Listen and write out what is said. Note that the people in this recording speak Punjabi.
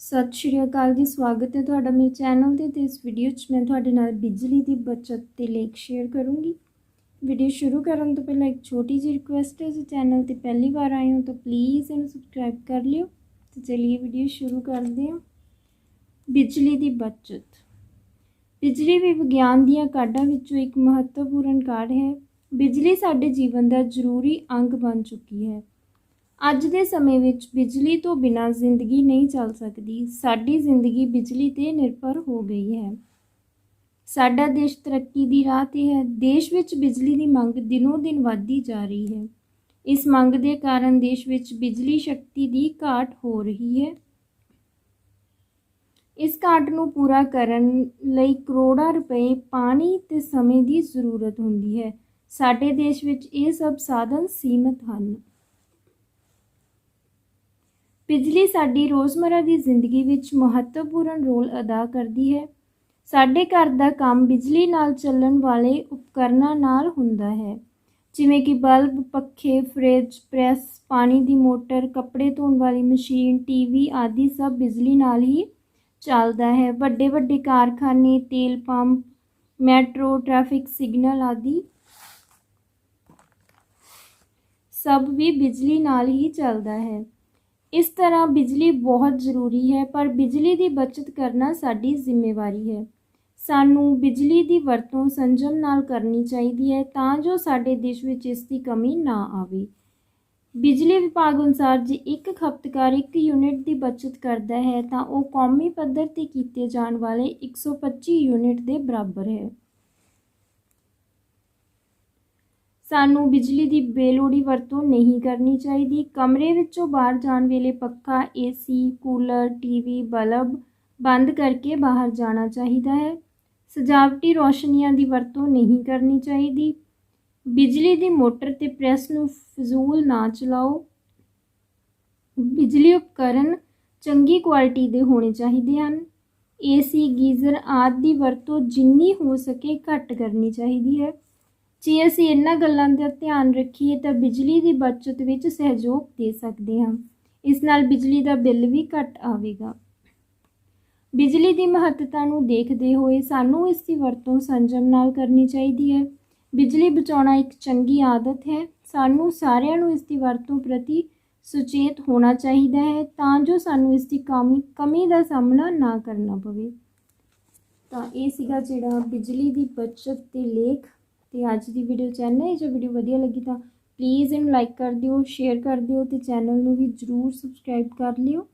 ਸਤਿ ਸ਼੍ਰੀ ਅਕਾਲ ਜੀ, ਸਵਾਗਤ ਹੈ ਤੁਹਾਡਾ ਮੇਰੇ ਚੈਨਲ ਤੇ ਤੇ ਇਸ ਵੀਡੀਓ 'ਚ ਮੈਂ ਤੁਹਾਡੇ ਨਾਲ ਬਿਜਲੀ ਦੀ ਬਚਤ ਤੇ ਲੇਖ ਸ਼ੇਅਰ ਕਰੂੰਗੀ। ਵੀਡੀਓ ਸ਼ੁਰੂ ਕਰਨ ਤੋਂ ਪਹਿਲਾਂ ਇੱਕ ਛੋਟੀ ਜਿਹੀ ਰਿਕੁਐਸਟ ਹੈ, ਜੇ ਚੈਨਲ ਤੇ ਪਹਿਲੀ ਵਾਰ ਆਏ ਹੋ ਤਾਂ ਪਲੀਜ਼ ਇਹਨੂੰ ਸਬਸਕ੍ਰਾਈਬ ਕਰ ਲਿਓ। ਤੇ ਚਲਿਏ ਵੀਡੀਓ ਸ਼ੁਰੂ ਕਰਦੇ ਹਾਂ। ਬਿਜਲੀ ਦੀ ਬਚਤ। ਬਿਜਲੀ ਵੀ ਵਿਗਿਆਨ ਦੀਆਂ ਕਾਢਾਂ ਵਿੱਚੋਂ ਇੱਕ ਮਹੱਤਵਪੂਰਨ ਕਾਢ ਹੈ। ਬਿਜਲੀ ਸਾਡੇ ਜੀਵਨ ਦਾ ਜ਼ਰੂਰੀ ਅੰਗ ਬਣ ਚੁੱਕੀ ਹੈ। ਅੱਜ ਦੇ ਸਮੇਂ ਵਿੱਚ ਬਿਜਲੀ ਤੋਂ ਬਿਨਾਂ ਜ਼ਿੰਦਗੀ ਨਹੀਂ ਚੱਲ ਸਕਦੀ। ਸਾਡੀ ਜ਼ਿੰਦਗੀ ਬਿਜਲੀ ਤੇ ਨਿਰਭਰ ਹੋ ਗਈ ਹੈ। ਸਾਡਾ ਦੇਸ਼ ਤਰੱਕੀ ਦੀ ਰਾਹ ਤੇ ਹੈ। ਦੇਸ਼ ਵਿੱਚ ਬਿਜਲੀ ਦੀ ਮੰਗ ਦਿਨੋ ਦਿਨ ਵਧਦੀ ਜਾ ਰਹੀ ਹੈ। ਇਸ ਮੰਗ ਦੇ ਕਾਰਨ ਦੇਸ਼ ਵਿੱਚ ਬਿਜਲੀ ਸ਼ਕਤੀ ਦੀ ਘਾਟ ਹੋ ਰਹੀ ਹੈ। ਇਸ ਘਾਟ ਨੂੰ ਪੂਰਾ ਕਰਨ ਲਈ ਕਰੋੜਾਂ ਰੁਪਏ ਪਾਣੀ ਤੇ ਸਮੇਂ ਦੀ ਜ਼ਰੂਰਤ ਹੁੰਦੀ ਹੈ। ਸਾਡੇ ਦੇਸ਼ ਵਿੱਚ ਇਹ ਸਭ ਸਾਧਨ ਸੀਮਤ ਹਨ। ਬਿਜਲੀ ਸਾਡੀ ਰੋਜ਼ਮਰਰਾ ਦੀ ਜ਼ਿੰਦਗੀ ਵਿੱਚ ਮਹੱਤਵਪੂਰਨ ਰੋਲ ਅਦਾ ਕਰਦੀ ਹੈ। ਸਾਡੇ ਘਰ ਦਾ ਕੰਮ ਬਿਜਲੀ ਨਾਲ ਚੱਲਣ ਵਾਲੇ ਉਪਕਰਨਾਂ ਨਾਲ ਹੁੰਦਾ ਹੈ। ਜਿਵੇਂ ਕਿ ਬਲਬ, ਪੱਖੇ, ਫ੍ਰਿਜ, ਪ੍ਰੈਸ, ਪਾਣੀ ਦੀ ਮੋਟਰ, ਕੱਪੜੇ ਧੋਣ ਵਾਲੀ ਮਸ਼ੀਨ, ਟੀਵੀ ਆਦਿ ਸਭ ਬਿਜਲੀ ਨਾਲ ਹੀ ਚੱਲਦਾ ਹੈ। ਵੱਡੇ ਵੱਡੇ ਕਾਰਖਾਨੇ, ਤੇਲ ਪੰਪ, ਮੈਟਰੋ, ਟ੍ਰੈਫਿਕ ਸਿਗਨਲ ਆਦਿ ਸਭ ਵੀ ਬਿਜਲੀ ਨਾਲ ਹੀ ਚੱਲਦਾ ਹੈ। ਇਸ ਤਰ੍ਹਾਂ ਬਿਜਲੀ ਬਹੁਤ ਜ਼ਰੂਰੀ ਹੈ, ਪਰ ਬਿਜਲੀ ਦੀ ਬਚਤ ਕਰਨਾ ਸਾਡੀ ਜ਼ਿੰਮੇਵਾਰੀ ਹੈ। ਸਾਨੂੰ ਬਿਜਲੀ ਦੀ ਵਰਤੋਂ ਸੰਜਮ ਨਾਲ ਕਰਨੀ ਚਾਹੀਦੀ ਹੈ ਤਾਂ ਜੋ ਸਾਡੇ ਦੇਸ਼ ਵਿੱਚ ਇਸ ਦੀ ਕਮੀ ਨਾ ਆਵੇ। ਬਿਜਲੀ ਵਿਭਾਗ ਅਨੁਸਾਰ ਜੇ ਇੱਕ ਖਪਤਕਾਰ ਇੱਕ ਯੂਨਿਟ ਦੀ ਬਚਤ ਕਰਦਾ ਹੈ ਤਾਂ ਉਹ ਕੌਮੀ ਪੱਧਰ ਤੇ ਕੀਤੇ ਜਾਣ ਵਾਲੇ 125 ਯੂਨਿਟ ਦੇ ਬਰਾਬਰ ਹੈ। ਸਾਨੂੰ ਬਿਜਲੀ ਦੀ ਬੇਲੋੜੀ ਵਰਤੋਂ ਨਹੀਂ ਕਰਨੀ ਚਾਹੀਦੀ। ਕਮਰੇ ਵਿੱਚੋਂ ਬਾਹਰ ਜਾਣ ਵੇਲੇ ਪੱਖਾ ਏਸੀ ਕੂਲਰ, ਟੀਵੀ, ਬਲਬ ਬੰਦ ਕਰਕੇ ਬਾਹਰ ਜਾਣਾ ਚਾਹੀਦਾ ਹੈ। ਸਜਾਵਟੀ ਰੌਸ਼ਨੀਆਂ ਦੀ ਵਰਤੋਂ ਨਹੀਂ ਕਰਨੀ ਚਾਹੀਦੀ। ਬਿਜਲੀ ਦੀ ਮੋਟਰ ਤੇ ਪ੍ਰੈਸ ਨੂੰ ਫਜ਼ੂਲ ਨਾ ਚਲਾਓ। ਬਿਜਲੀ ਉਪਕਰਨ ਚੰਗੀ ਕੁਆਲਿਟੀ ਦੇ ਹੋਣੇ ਚਾਹੀਦੇ ਹਨ। ਏਸੀ ਗੀਜ਼ਰ ਆਦਿ ਦੀ ਵਰਤੋਂ ਜਿੰਨੀ ਹੋ ਸਕੇ ਘੱਟ ਕਰਨੀ ਚਾਹੀਦੀ ਹੈ। ਜੇ ਅਸੀਂ ਇਹਨਾਂ ਗੱਲਾਂ ਦਾ ਧਿਆਨ ਰੱਖੀਏ ਤਾਂ ਬਿਜਲੀ ਦੀ ਬਚਤ ਵਿੱਚ ਸਹਿਯੋਗ ਦੇ ਸਕਦੇ ਹਾਂ। ਇਸ ਨਾਲ ਬਿਜਲੀ ਦਾ ਬਿੱਲ ਵੀ ਘੱਟ ਆਵੇਗਾ। ਬਿਜਲੀ ਦੀ ਮਹੱਤਤਾ ਨੂੰ ਦੇਖਦੇ ਹੋਏ ਸਾਨੂੰ ਇਸ ਦੀ ਵਰਤੋਂ ਸੰਜਮ ਨਾਲ ਕਰਨੀ ਚਾਹੀਦੀ ਹੈ। ਬਿਜਲੀ ਬਚਾਉਣਾ ਇੱਕ ਚੰਗੀ ਆਦਤ ਹੈ। ਸਾਨੂੰ ਸਾਰਿਆਂ ਨੂੰ ਇਸ ਦੀ ਵਰਤੋਂ ਪ੍ਰਤੀ ਸੁਚੇਤ ਹੋਣਾ ਚਾਹੀਦਾ ਹੈ ਤਾਂ ਜੋ ਸਾਨੂੰ ਇਸ ਦੀ ਕਮੀ ਕਮੀ ਦਾ ਸਾਹਮਣਾ ਨਾ ਕਰਨਾ ਪਵੇ। ਤਾਂ ਇਹ ਸੀਗਾ ਜਿਹੜਾ ਬਿਜਲੀ ਦੀ ਬਚਤ ਤੇ ਲੇਖ ਤੇ ਅੱਜ ਦੀ ਵੀਡੀਓ ਚੈਨਲ ਜੋ ਵੀਡੀਓ ਵਧੀਆ ਲੱਗੀ ਤਾਂ ਪਲੀਜ਼ ਇਹਨੂੰ ਲਾਈਕ ਕਰ ਦਿਓ ਸ਼ੇਅਰ ਕਰ ਦਿਓ ਤੇ ਚੈਨਲ ਨੂੰ ਵੀ ਜਰੂਰ ਸਬਸਕ੍ਰਾਈਬ ਕਰ ਲਿਓ।